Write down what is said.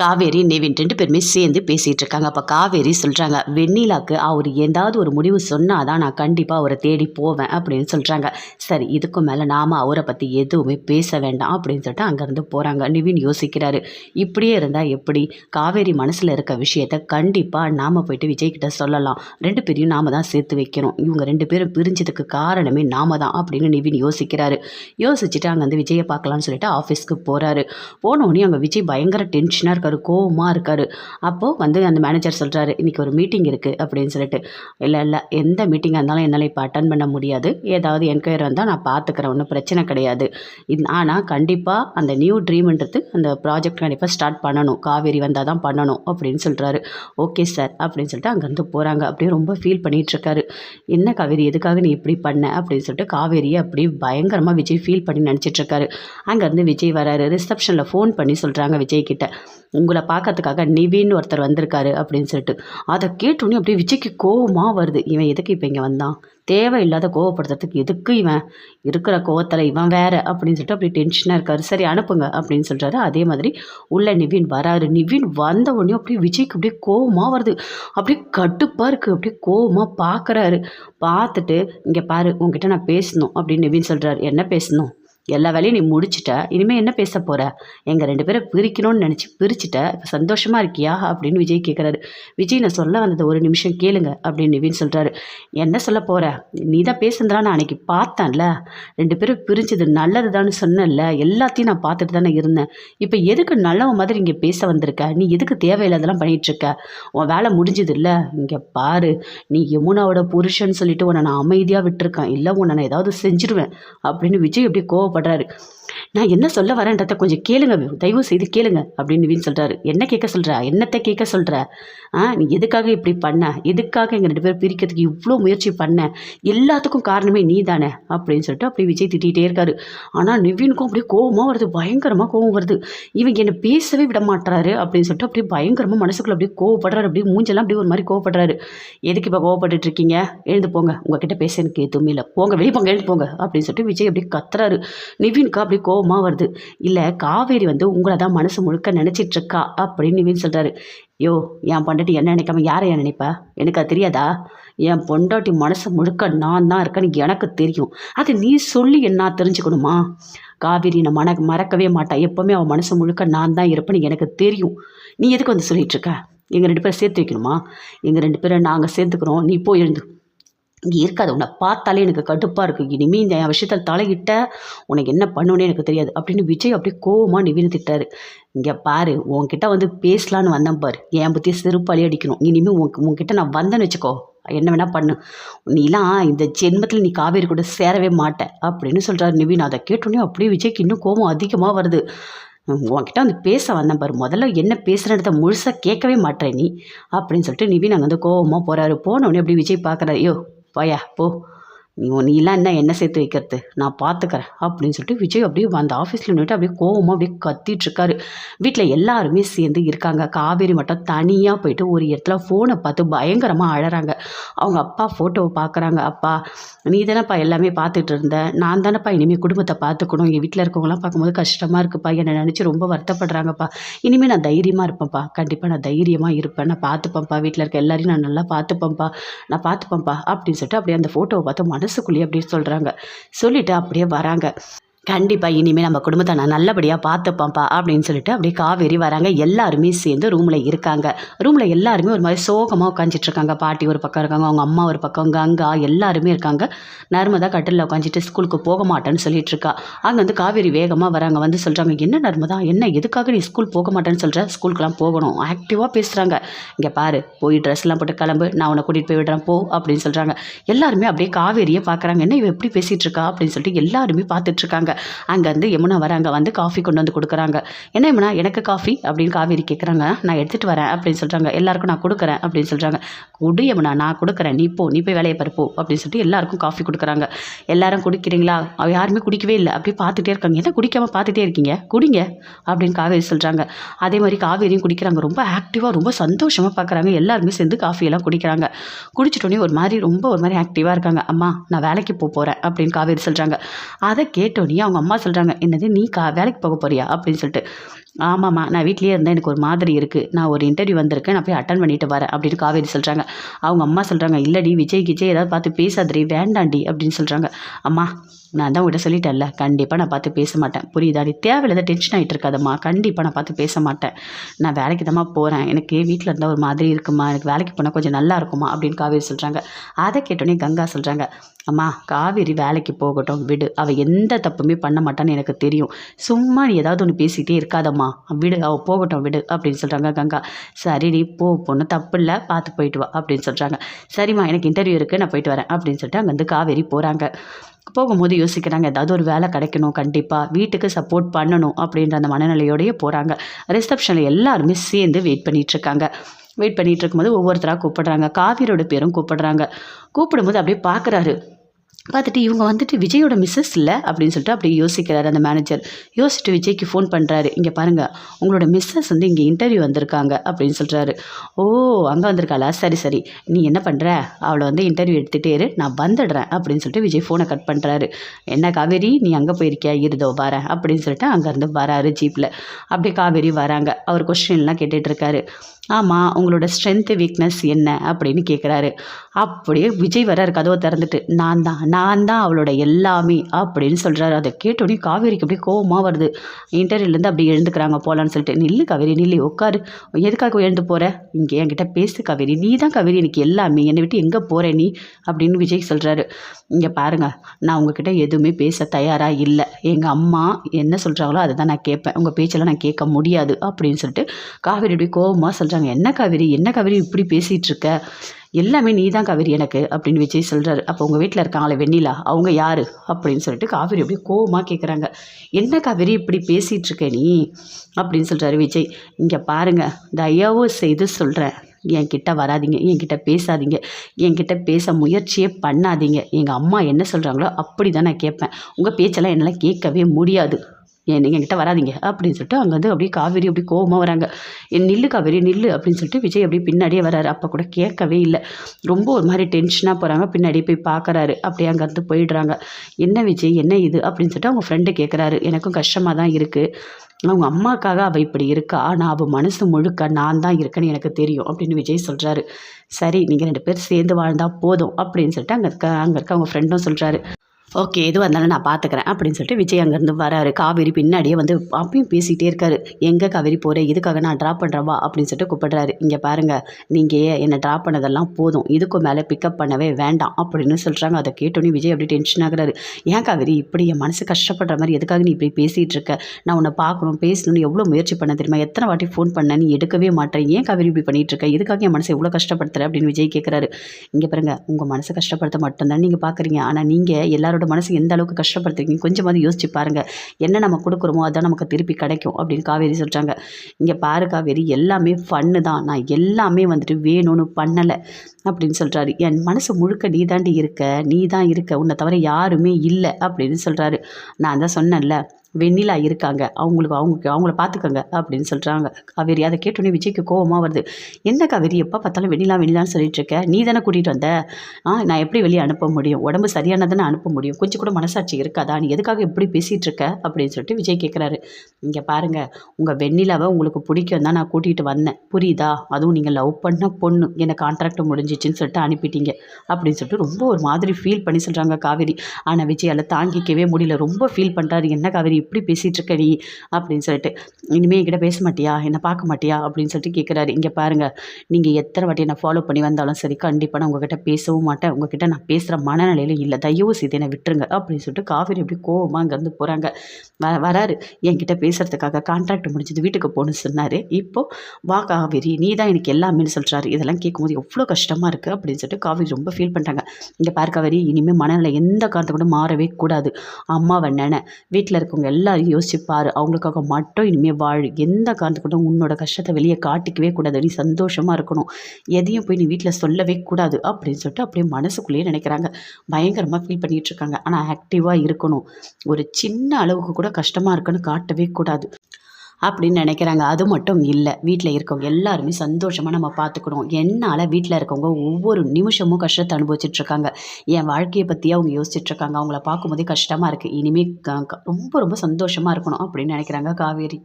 காவேரி நிவின் ரெண்டு பேருமே சேர்ந்து பேசிகிட்டு இருக்காங்க. அப்போ காவேரி சொல்கிறாங்க வெண்ணிலாக்கு அவர் ஏதாவது ஒரு முடிவு சொன்னால் தான் நான் கண்டிப்பாக அவரை தேடி போவேன் அப்படின்னு சொல்கிறாங்க சரி இதுக்கும் மேலே நாம் அவரை பற்றி எதுவுமே பேச வேண்டாம் அப்படின்னு சொல்லிட்டு அங்கேருந்து போகிறாங்க நிவின் யோசிக்கிறாரு இப்படியே இருந்தால் எப்படி? காவேரி மனசில் இருக்க விஷயத்த கண்டிப்பாக நாம் போயிட்டு விஜய்கிட்ட சொல்லலாம். ரெண்டு பேரையும் நாம் தான் சேர்த்து வைக்கணும். இவங்க ரெண்டு பேரும் பிரிஞ்சதுக்கு காரணமே நாம தான் அப்படின்னு நிவின் யோசிக்கிறாரு. யோசிச்சுட்டு அங்கேருந்து விஜயை பார்க்கலான்னு சொல்லிட்டு ஆஃபீஸ்க்கு போகிறாரு போனோடனே அங்கே விஜய் பயங்கர டென்ஷனாக இருக்காரு. கோவமாக இருக்காரு. அப்போது வந்து அந்த மேனேஜர் சொல்கிறாரு இன்றைக்கி ஒரு மீட்டிங் இருக்குது அப்படின்னு சொல்லிட்டு. இல்லை இல்லை எந்த மீட்டிங்காக இருந்தாலும் என்னால் இப்போ அட்டன் பண்ண முடியாது. ஏதாவது என்கொயரி வந்தால் நான் பார்த்துக்கிறேன் ஒன்றும் பிரச்சனை கிடையாது. இது ஆனால் கண்டிப்பாக அந்த நியூ ட்ரீம்ன்றது அந்த ப்ராஜெக்ட் கண்டிப்பாக ஸ்டார்ட் பண்ணணும். காவேரி வந்தால் தான் பண்ணணும் அப்படின்னு சொல்கிறாரு ஓகே சார் அப்படின்னு சொல்லிட்டு அங்கேருந்து போகிறாங்க அப்படியே ரொம்ப ஃபீல் பண்ணிகிட்ருக்காரு என்ன காவேரி எதுக்காக நீ இப்படி பண்ண? அப்படின்னு சொல்லிட்டு காவேரியை அப்படியே பயங்கரமாக விஜய் ஃபீல் பண்ணி நினச்சிட்ருக்காரு அங்கேருந்து விஜய் வராரு. ரிசப்ஷனில் ஃபோன் பண்ணி சொல்கிறாங்க விஜய் கிட்ட உங்களை பார்க்கறதுக்காக நிவின்னு ஒருத்தர் வந்திருக்காரு அப்படின்னு சொல்லிட்டு. அதை கேட்டோன்னே அப்படியே விஜய்க்கு கோவமாக வருது. இவன் எதுக்கு இப்போ இங்கே வந்தான்? தேவையில்லாத கோவப்படுத்துறதுக்கு எதுக்கு இவன்? இருக்கிற கோவத்தில் இவன் வேற அப்படின்னு சொல்லிட்டு அப்படியே டென்ஷனாக இருக்காரு. சரி அனுப்புங்க அப்படின்னு சொல்கிறாரு அதே மாதிரி உள்ள நிவின் வராரு. நிவின் வந்த உடனே அப்படியே விஜய்க்கு அப்படியே கோவமாக வருது. அப்படியே கடுப்பாக இருக்குது அப்படியே கோவமாக பார்க்குறாரு பார்த்துட்டு இங்கே பாரு உங்ககிட்ட நான் பேசணும் அப்படின்னு நிவின் சொல்கிறாரு என்ன பேசணும்? எல்லா வேலையும் நீ முடிச்சிட்ட இனிமேல் என்ன பேச போகிற எங்கள் ரெண்டு பேரை பிரிக்கணும்னு நினச்சி பிரிச்சுட்ட இப்போ சந்தோஷமாக இருக்கியா? அப்படின்னு விஜய் கேட்குறாரு விஜய் நான் சொல்ல வந்தது ஒரு நிமிஷம் கேளுங்க அப்படின்னு நிவின் சொல்கிறாரு என்ன சொல்ல போகிற நீ தான் பேசுனதெல்லாம் நான் அன்றைக்கி பார்த்தேன்ல. ரெண்டு பேரும் பிரிஞ்சது நல்லது தான் சொன்னேன்ல. எல்லாத்தையும் நான் பார்த்துட்டு தானே இருந்தேன். இப்போ எதுக்கு நல்லவன் மாதிரி இங்கே பேச வந்திருக்க? நீ எதுக்கு தேவையில்லாதெல்லாம் பண்ணிகிட்ருக்க உன் வேலை முடிஞ்சது இல்லை இங்கே பாரு நீ யமுனாவோட புருஷன் சொல்லிட்டு உன்னை நான் அமைதியாக விட்டுருக்கேன். இல்லை உன்னை நான் ஏதாவது செஞ்சிருவேன் அப்படின்னு விஜய் எப்படி கோவப்பட கோவப்படுறாரு நான் என்ன சொல்ல வரேன்றத கொஞ்சம் கேளுங்க தயவு செய்து கேளுங்க அப்படின்னு வீண் சொல்கிறாரு என்ன கேட்க சொல்கிற என்னத்தை கேட்க சொல்கிற ஆ நீ எதுக்காக இப்படி பண்ண? எதுக்காக எங்கள் ரெண்டு பேரும் பிரிக்கிறதுக்கு இவ்வளோ முயற்சி பண்ண? எல்லாத்துக்கும் காரணமே நீ தானே அப்படின்னு சொல்லிட்டு அப்படியே விஜய் திட்டிகிட்டே இருக்காரு. ஆனால் நிவினுக்கும் அப்படியே கோவமாக வருது. பயங்கரமாக கோவம் வருது. இவங்க என்னை பேசவே விட மாட்டுறாரு அப்படின்னு சொல்லிட்டு அப்படியே பயங்கரமாக மனசுக்குள்ள அப்படியே கோவப்படுறாரு. அப்படியே மூஞ்செல்லாம் அப்படியே ஒரு மாதிரி கோவப்படுறாரு. எதுக்கு இப்போ கோவப்பட்டு இருக்கீங்க? எழுந்து போங்க. உங்ககிட்ட பேச எனக்கு எதுவுமே இல்லை. போங்க வெளியே போங்க எழுந்து போங்க அப்படின்னு சொல்லிட்டு விஜய் அப்படியே கத்துறாரு. நிவினுக்கு அப்படி கோபமாக வருது. இல்லை காவேரி வந்து உங்களை தான் மனசு முழுக்க நினச்சிட்டு இருக்கா அப்படின்னு நிவின் சொல்கிறாரு யோ என் பொண்டாட்டி என்ன நினைக்காம யாரை என் நினைப்பா? எனக்கு அது தெரியாதா? என் பொண்டாட்டி மனசு முழுக்க நான் தான் இருக்கேன்னு எனக்கு தெரியும். அது நீ சொல்லி என்ன தெரிஞ்சுக்கணுமா? காவேரி நான் மன மறக்கவே மாட்டா. எப்போவுமே அவன் மனசு முழுக்க நான் தான் இருப்பேன்னு எனக்கு தெரியும். நீ எதுக்கு வந்து சொல்லிட்டு எங்கள் ரெண்டு பேரும் சேர்த்து வைக்கணுமா? எங்கள் ரெண்டு பேரை நாங்கள் சேர்த்துக்கிறோம். நீ போய் எழுந்து இங்கே இருக்காது. உன்னை பார்த்தாலே எனக்கு கடுப்பாக இருக்குது இனிமேல் இந்த என் விஷயத்தில் தலையிட்ட உனக்கு என்ன பண்ணுனே எனக்கு தெரியாது. அப்படின்னு விஜய் அப்படியே கோவமாக நிவின்னு திட்டாரு இங்கே பாரு உன்கிட்ட வந்து பேசலான்னு வந்தேன் பாரு. என் பற்றி செருப்பாளி அடிக்கணும். இனிமேல் உன் உன்கிட்ட நான் வந்தேன்னு வச்சுக்கோ. என்ன வேணால் பண்ணு. நீலாம் இந்த ஜென்மத்தில் நீ காவேரி கூட சேரவே மாட்ட. அப்படின்னு சொல்கிறார் நிவின். அதை கேட்டோன்னே அப்படியே விஜய்க்கு இன்னும் கோபம் அதிகமாக வருது. உன்கிட்ட வந்து பேச வந்தேன் பாரு. முதல்ல என்ன பேசுகிறத முழுசாக கேட்கவே மாட்டேன் நீ. அப்படின்னு சொல்லிட்டு நிவின் அங்கே வந்து கோபமாக போகிறாரு போனோடனே அப்படி விஜய் பார்க்குறாரு ஐயோ போயா போ நீ நீலாம் என்ன என்ன சேர்த்து வைக்கிறது? நான் பார்த்துக்கிறேன் அப்படின்னு சொல்லிட்டு விஜய் அப்படியே அந்த ஆஃபீஸில் நின்றுட்டு அப்படியே கோவமாக அப்படியே கத்திட்டுருக்காரு. வீட்டில் எல்லாருமே சேர்ந்து இருக்காங்க. காவேரி மட்டும் தனியாக போயிட்டு ஒரு இடத்துல ஃபோனை பார்த்து பயங்கரமாக அழகிறாங்க அவங்க அப்பா ஃபோட்டோவை பார்க்குறாங்க. அப்பா நீ தானேப்பா எல்லாமே பார்த்துட்டு இருந்த? நான் தானேப்பா இனிமேல் குடும்பத்தை பார்த்துக்கணும். எங்கள் வீட்டில் இருக்கவங்களாம் பார்க்கும்போது கஷ்டமாக இருக்குப்பா. என்னை நினச்சி ரொம்ப வருத்தப்படுறாங்கப்பா. இனிமேல் நான் தைரியமாக இருப்பேன்ப்பா. கண்டிப்பாக நான் தைரியமாக இருப்பேன். நான் பார்த்துப்பேன்ப்பா. வீட்டில் இருக்க எல்லாரையும் நான் நல்லா பார்த்துப்பேன்ப்பா. நான் பார்த்துப்பேன்ப்பா. அப்படின்னு சொல்லிட்டு அப்படியே அந்த ஃபோட்டோவை பார்த்து மனசுக்குள்ளேயே அப்படியே சொல்கிறாங்க சொல்லிவிட்டு அப்படியே வராங்க. கண்டிப்பாக இனிமேல் நம்ம குடும்பத்தை நான் நல்லபடியாக பார்த்துப்பேன்ப்பா அப்படின்னு சொல்லிட்டு அப்படியே காவேரி வராங்க. எல்லாருமே சேர்ந்து ரூமில் இருக்காங்க. ரூமில் எல்லாருமே ஒரு மாதிரி சோகமாக உட்காந்துட்ருக்காங்க பாட்டி ஒரு பக்கம் இருக்காங்க அவங்க அம்மா ஒரு பக்கம் கங்கா எல்லாருமே இருக்காங்க. நர்மதா கட்டிலில் உட்காந்துட்டு ஸ்கூலுக்கு போக மாட்டேன்னு சொல்லிட்டு இருக்கா அங்கே வந்து காவேரி வேகமாக வராங்க. வந்து சொல்கிறாங்க என்ன நர்மதா என்ன எதுக்காக நீ ஸ்கூல் போக மாட்டேன்னு சொல்கிற ஸ்கூலுக்குலாம் போகணும். ஆக்டிவாக பேசுகிறாங்க இங்கே பாரு போய் ட்ரெஸ்லாம் போட்டு கிளம்பு. நான் உன்னை கூட்டிகிட்டு போய் விடுறேன். போ அப்படின்னு சொல்கிறாங்க எல்லாருமே அப்படியே காவேரியை பார்க்குறாங்க என்ன இவ எப்படி பேசிகிட்டு இருக்கா அப்படின்னு சொல்லிட்டு எல்லாருமே பார்த்துட்ருக்காங்க அங்கேருந்து யமுனா வராங்க வந்து காஃபி கொண்டு வந்து கொடுக்குறாங்க. என்ன யமுனா எனக்கு காஃபி அப்படின்னு காவேரி கேட்குறாங்க. நான் எடுத்துகிட்டு வரேன் அப்படின்னு சொல்கிறாங்க எல்லாருக்கும் நான் கொடுக்குறேன் அப்படின்னு சொல்கிறாங்க குடு யமுனா நான் கொடுக்குறேன். நீ போ நீ போய் வேலையை பருப்போ அப்படின்னு சொல்லிட்டு எல்லாருக்கும் காஃபி கொடுக்குறாங்க. எல்லாரும் குடிக்கிறீங்களா? அவள் யாருமே குடிக்கவே இல்லை. அப்படியே பார்த்துட்டே இருக்காங்க. என்ன குடிக்காமல் பார்த்துட்டே இருக்கீங்க? குடிங்க அப்படின்னு காவேரி சொல்கிறாங்க அதே மாதிரி காவேரியும் குடிக்கிறாங்க. ரொம்ப ஆக்டிவாக ரொம்ப சந்தோஷமாக பார்க்குறாங்க. எல்லாருமே சேர்ந்து காஃபியெல்லாம் குடிக்கிறாங்க. குடிச்சிட்டோன்னே ஒரு மாதிரி ரொம்ப ஒரு மாதிரி ஆக்டிவாக இருக்காங்க. அம்மா நான் வேலைக்கு போக போகிறேன் அப்படின்னு காவேரி சொல்கிறாங்க அதை கேட்டோன்னே அவங்க அம்மா சொல்கிறாங்க என்னது நீ கா வேலைக்கு போக போறியா? அப்படின்னு சொல்லிட்டு. ஆமாம்மா நான் வீட்லேயே இருந்தேன். எனக்கு ஒரு மாதிரி இருக்குது நான் ஒரு இன்டர்வியூ வந்திருக்கேன். நான் போய் அட்டன் பண்ணிட்டு வரேன் அப்படின்னு காவேரி சொல்கிறாங்க அவங்க அம்மா சொல்கிறாங்க இல்லடி விஜய் கிஜய் ஏதாவது பார்த்து பேசாதடி வேண்டாண்டி அப்படின்னு சொல்கிறாங்க அம்மா நான் தான் உங்கள்கிட்ட சொல்லிட்டேன்ல கண்டிப்பாக நான் பார்த்து பேச மாட்டேன். புரியுதாடி தேவையில்லாத டென்ஷன் ஆகிட்டு இருக்காதம்மா. கண்டிப்பாக நான் பார்த்து பேச மாட்டேன். நான் வேலைக்கு தாம்மா போகிறேன் எனக்கு வீட்டில் இருந்தால் ஒரு மாதிரி இருக்குமா? எனக்கு வேலைக்கு போனால் கொஞ்சம் நல்லா இருக்குமா? அப்படின்னு காவேரி சொல்கிறாங்க அதை கேட்டோன்னே கங்கா சொல்கிறாங்க அம்மா காவேரி வேலைக்கு போகட்டும் விடு. அவள் எந்த தப்புமே பண்ண மாட்டான்னு எனக்கு தெரியும். சும்மா நீ ஏதாவது ஒன்று பேசிகிட்டே இருக்காதம்மா. விடு அவள் போகட்டும் விடு அப்படின்னு சொல்கிறாங்க கங்கா. சரிடி போ பொண்ணு தப்பு இல்லை பார்த்து போயிட்டு வா அப்படின்னு சொல்கிறாங்க சரிம்மா எனக்கு இன்டர்வியூ இருக்குது நான் போயிட்டு வரேன் அப்படின்னு சொல்லிட்டு அங்கே வந்து காவேரி போகிறாங்க போகும்போது யோசிக்கிறாங்க ஏதாவது ஒரு வேலை கிடைக்கணும் கண்டிப்பாக வீட்டுக்கு சப்போர்ட் பண்ணணும் அப்படின்ற அந்த மனநிலையோடயே போகிறாங்க ரிசப்ஷனில் எல்லாருமே சேர்ந்து வெயிட் பண்ணிகிட்ருக்காங்க வெயிட் பண்ணிகிட்டு இருக்கும்போது ஒவ்வொருத்தராக கூப்பிடுறாங்க. காவிரியோட பேரும் கூப்பிடுறாங்க. கூப்பிடும்போது அப்படியே பார்க்குறாரு பார்த்துட்டு இவங்க வந்துட்டு விஜயோட மிஸ்ஸஸ் இல்லை அப்படின்னு சொல்லிட்டு அப்படி யோசிக்கிறாரு அந்த மேனேஜர் யோசிச்சுட்டு விஜய்க்கு ஃபோன் பண்ணுறாரு இங்கே பாருங்கள் உங்களோட மிஸ்ஸஸ் வந்து இங்கே இன்டர்வியூ வந்திருக்காங்க அப்படின்னு சொல்கிறாரு ஓ அங்கே வந்திருக்காளா? சரி சரி. நீ என்ன பண்ணுற அவளை வந்து இன்டர்வியூ எடுத்துகிட்டே இரு. நான் வந்துடுறேன் அப்படின்னு சொல்லிட்டு விஜய் ஃபோனை கட் பண்ணுறாரு என்ன காவேரி நீ அங்கே போயிருக்கியா? இருதோ வரேன் அப்படின்னு சொல்லிட்டு அங்கேருந்து வராரு ஜீப்பில் அப்படியே காவேரி வராங்க. அவர் கொஸ்டின்லாம் கேட்டுட்ருக்காரு ஆமாம் உங்களோட ஸ்ட்ரென்த்து வீக்னஸ் என்ன? அப்படின்னு கேட்குறாரு அப்படியே விஜய் வராரு கதவை திறந்துட்டு நான் தான் நான் நான் தான் அவளோட எல்லாமே அப்படின்னு சொல்கிறாரு அதை கேட்டோடனே காவேரிக்கு அப்படியே கோபமாக வருது. இன்டர்வியூலேருந்து அப்படி எழுந்துக்கிறாங்க போகலான்னு சொல்லிட்டு. நில்லு காவேரி நில்லு உட்காரு. எதுக்காக எழுந்து போகிற இங்கே என்கிட்ட பேசு காவேரி. நீ தான் காவேரி எனக்கு எல்லாமே. என்னை விட்டு எங்கே போகிற நீ? அப்படின்னு விஜய் சொல்கிறாரு இங்கே பாருங்கள் நான் உங்ககிட்ட எதுவுமே பேச தயாராக இல்லை. எங்கள் அம்மா என்ன சொல்கிறாங்களோ அதை தான் நான் கேட்பேன். உங்கள் பேச்செல்லாம் நான் கேட்க முடியாது அப்படின்னு சொல்லிட்டு காவேரி அப்படி கோவமாக சொல்கிறாங்க என்ன காவேரி? என்ன காவேரி இப்படி பேசிகிட்டு இருக்க? எல்லாமே நீ தான் காவேரி எனக்கு அப்படின்னு விஜய் சொல்கிறாரு அப்போ உங்கள் வீட்டில் இருக்காங்களே வெண்ணிலா அவங்க யார்? அப்படின்னு சொல்லிட்டு காவேரி அப்படியே கோவமாக கேட்குறாங்க என்ன காவேரி இப்படி பேசிகிட்டு இருக்க நீ? அப்படின்னு சொல்கிறாரு விஜய். இங்கே பாருங்கள் தயவு செய்து சொல்கிறேன் என்கிட்ட வராதிங்க என்கிட்ட பேசாதீங்க. என்கிட்ட பேச முயற்சியே பண்ணாதீங்க. எங்கள் அம்மா என்ன சொல்கிறாங்களோ அப்படி தான் நான் கேட்பேன். உங்கள் பேச்செல்லாம் என்னால் கேட்கவே முடியாது. நீங்கள் என்கிட்ட வராதிங்க அப்படின்னு சொல்லிட்டு அங்கேருந்து அப்படியே காவேரி அப்படி கோபமாக வராங்க. என் நில்லு காவேரி நில்லு அப்படின்னு சொல்லிட்டு விஜய் அப்படியே பின்னாடியே வராரு. அப்போ கூட கேட்கவே இல்லை. ரொம்ப ஒரு மாதிரி டென்ஷனாக போகிறாங்க பின்னாடி போய் பார்க்குறாரு அப்படியே அங்கேருந்து போயிடுறாங்க. என்ன விஜய் என்ன இது? அப்படின்னு சொல்லிட்டு அவங்க ஃப்ரெண்டு கேட்குறாரு எனக்கும் கஷ்டமாக தான் இருக்குது அவங்க அம்மாக்காக அவள் இப்படி இருக்கா? ஆனால் அவள் மனசு முழுக்க நான் தான் இருக்கேன்னு எனக்கு தெரியும் அப்படின்னு விஜய் சொல்கிறாரு சரி நீங்கள் ரெண்டு பேர் சேர்ந்து வாழ்ந்தால் போதும் அப்படின்னு சொல்லிட்டு அங்கே இருக்க அங்கே இருக்க அவங்க ஃப்ரெண்டும் சொல்கிறாரு ஓகே எதுவாக இருந்தாலும் நான் பார்த்துக்கிறேன் அப்படின்னு சொல்லிட்டு விஜய் அங்கேருந்து வராரு. காவேரி பின்னாடியே வந்து அப்பயும் பேசிகிட்டே இருக்காரு. எங்கே காவேரி போகிறேன் இதுக்காக நான் ட்ராப் பண்ணுறவா அப்படின்னு சொல்லிட்டு கூப்பிடுறாரு. இங்கே பாருங்கள் நீங்கள் என்னை ட்ராப் பண்ணதெல்லாம் போதும். இதுக்கும் மேலே பிக்கப் பண்ணவே வேண்டாம் அப்படின்னு சொல்கிறாங்க அதை கேட்டோன்னே விஜய் அப்படி டென்ஷன் ஆகுறாரு. ஏன் காவேரி இப்படி என் மனசு கஷ்டப்படுற மாதிரி எதுக்காக நீ இப்படி பேசிகிட்டு இருக்க? நான் உன்னை பார்க்கணும் பேசணும்னு எவ்வளோ முயற்சி பண்ண தெரியுமா? எத்தனை வாட்டி ஃபோன் பண்ண நீ எடுக்கவே மாட்டேன் ஏன் காவேரி இப்படி பண்ணிகிட்டு இருக்க? இதுக்காக என் மனசை எவ்வளோ கஷ்டப்படுத்துற? அப்படின்னு விஜய் கேட்குறாரு இங்கே பாருங்கள் உங்கள் மனசை கஷ்டப்படுத்த மட்டும்தான் நீங்கள் பார்க்குறீங்க ஆனால் நீங்கள் எல்லாரோட அவரோட மனசு எந்த அளவுக்கு கஷ்டப்படுத்துறீங்க? கொஞ்சமாவது யோசிச்சு பாருங்கள் என்ன நம்ம கொடுக்குறோமோ அதான் நமக்கு திருப்பி கிடைக்கும் அப்படின்னு காவேரி சொல்கிறாங்க இங்கே பாரு காவேரி எல்லாமே ஃபன்னு தான். நான் எல்லாமே வந்துட்டு வேணும்னு பண்ணலை அப்படின்னு சொல்கிறாரு என் மனசு முழுக்க நீ தாண்டி இருக்க நீ தான் இருக்க. உன்னை தவிர யாருமே இல்லை அப்படின்னு சொல்கிறாரு நான் தான் சொன்னேன்ல வெண்ணிலா இருக்காங்க. அவங்களுக்கு அவங்க அவங்கள பார்த்துக்கோங்க அப்படின்னு சொல்கிறாங்க காவேரி அதை கேட்டோன்னே விஜய்க்கு கோவமாக வருது. என்ன காவேரி எப்போ பார்த்தாலும் வெண்ணிலா வெண்ணிலான்னு சொல்லிட்டு இருக்க? நீ தானே கூட்டிகிட்டு வந்த? ஆ நான் எப்படி வெளியே அனுப்ப முடியும்? உடம்பு சரியானதானே அனுப்ப முடியும்? கொஞ்சம் கூட மனசாட்சி இருக்காதா? நீ எதுக்காக எப்படி பேசிகிட்டு இருக்க? அப்படின்னு சொல்லிட்டு விஜய் கேட்குறாரு இங்கே பாருங்கள் உங்கள் வெண்ணிலாவை உங்களுக்கு பிடிக்கும் தான் நான் கூட்டிகிட்டு வந்தேன். புரியுதா? அதுவும் நீங்கள் லவ் பண்ண பொண்ணு. என்னை கான்ட்ராக்ட் முடிஞ்சிச்சின்னு சொல்லிட்டு அனுப்பிட்டீங்க. அப்படின்னு சொல்லிட்டு ரொம்ப ஒரு மாதிரி ஃபீல் பண்ணி சொல்கிறாங்க காவேரி. ஆனால் விஜயால் தாங்கிக்கவே முடியல. ரொம்ப ஃபீல் பண்ணுறாரு என்ன காவேரி எப்படி பேசிகிட்டு இருக்க நீ அப்படின்னு சொல்லிட்டு இனிமேல் என்கிட்ட பேச மாட்டியா என்னை பார்க்க மாட்டியா அப்படின்னு சொல்லிட்டு கேட்குறாரு. இங்கே பாருங்கள் நீங்கள் எத்தனை வாட்டி என்னை ஃபாலோ பண்ணி வந்தாலும் சரி கண்டிப்பாக நான் உங்ககிட்ட பேசவும் மாட்டேன். உங்ககிட்ட நான் பேசுகிற மனநிலையில இல்லை. தயவு செய்து என்னை விட்டுருங்க அப்படின்னு சொல்லிட்டு காவேரி எப்படி கோவமாக அங்கேருந்து போகிறாங்க. வ வராரு. என்கிட்ட பேசுகிறதுக்காக கான்ட்ராக்ட் முடிஞ்சது வீட்டுக்கு போகணும்னு சொன்னார். இப்போது வா காவேரி நீ தான் எனக்கு எல்லாமேன்னு சொல்கிறாரு. இதெல்லாம் கேட்கும்போது எவ்வளோ கஷ்டமாக இருக்குது அப்படின்னு சொல்லிட்டு காவேரி ரொம்ப ஃபீல் பண்ணுறாங்க இங்கே பாரு காவேரி இனிமேல் மனநிலை எந்த காரணத்தை கூட மாறவே கூடாது. அம்மாவை நினை வீட்டில் இருக்கவங்க எல்லாரையும் யோசிப்பார். அவங்களுக்காக மட்டும் இனிமேல் வாழ். எந்த காரணத்துக்கூட உன்னோட கஷ்டத்தை வெளியே காட்டிக்கவே கூடாது. நீ சந்தோஷமாக இருக்கணும். எதையும் போய் நீ வீட்டில் சொல்லவே கூடாது அப்படின்னு சொல்லிட்டு அப்படியே மனசுக்குள்ளேயே நினைக்கிறாங்க. பயங்கரமாக ஃபீல் பண்ணிகிட்டு இருக்காங்க ஆனால் ஆக்டிவாக இருக்கணும். ஒரு சின்ன அளவுக்கு கூட கஷ்டமாக இருக்குன்னு காட்டவே கூடாது. அப்படின்னு நினைக்கிறாங்க. அது மட்டும் இல்லை. வீட்டில் இருக்கவங்க எல்லாருமே சந்தோஷமாக நம்ம பார்த்துக்கணும் என்னால் வீட்டில் இருக்கவங்க ஒவ்வொரு நிமிஷமும் கஷ்டத்தை அனுபவிச்சிட்ருக்காங்க. என் வாழ்க்கையை பற்றி அவங்க யோசிச்சுட்ருக்காங்க. அவங்கள பார்க்கும்போதே கஷ்டமாக இருக்குது இனிமேல் ரொம்ப ரொம்ப சந்தோஷமாக இருக்கணும் அப்படின்னு நினைக்கிறாங்க காவேரி.